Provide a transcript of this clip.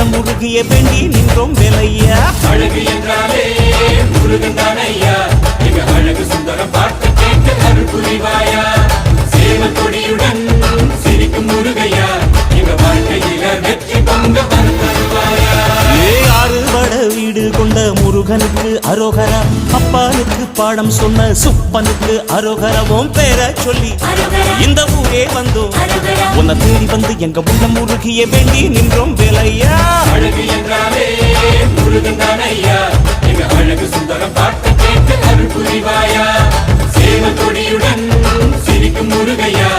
உள்ளம் உருகிய வேண்டி நின்றோம் விலையா? அழகு என்றாலே முருகன் தானையா எங்க அழகு சுந்தரம் பாட்டு கேட்டு அருள் புரிவாயா? முருகனுக்கு அரோகரா அப்பானுக்கு பாடம் சொன்ன சுப்பனுக்கு அரோகரவும் பேர சொல்லி இந்த ஊரே வந்தோம். உன்னை தேடி வந்து எங்க உள்ளம் முருகிய வேண்டி நின்றோம் வேலையா? அழகு என்றாலே முருகன் தான் ஐயா எங்க அழகு சுந்தரம் பாட்டு கேட்டு அருள் புரிவாயா? சேவ கொடியுடன் சிரிக்கும் முருகையா?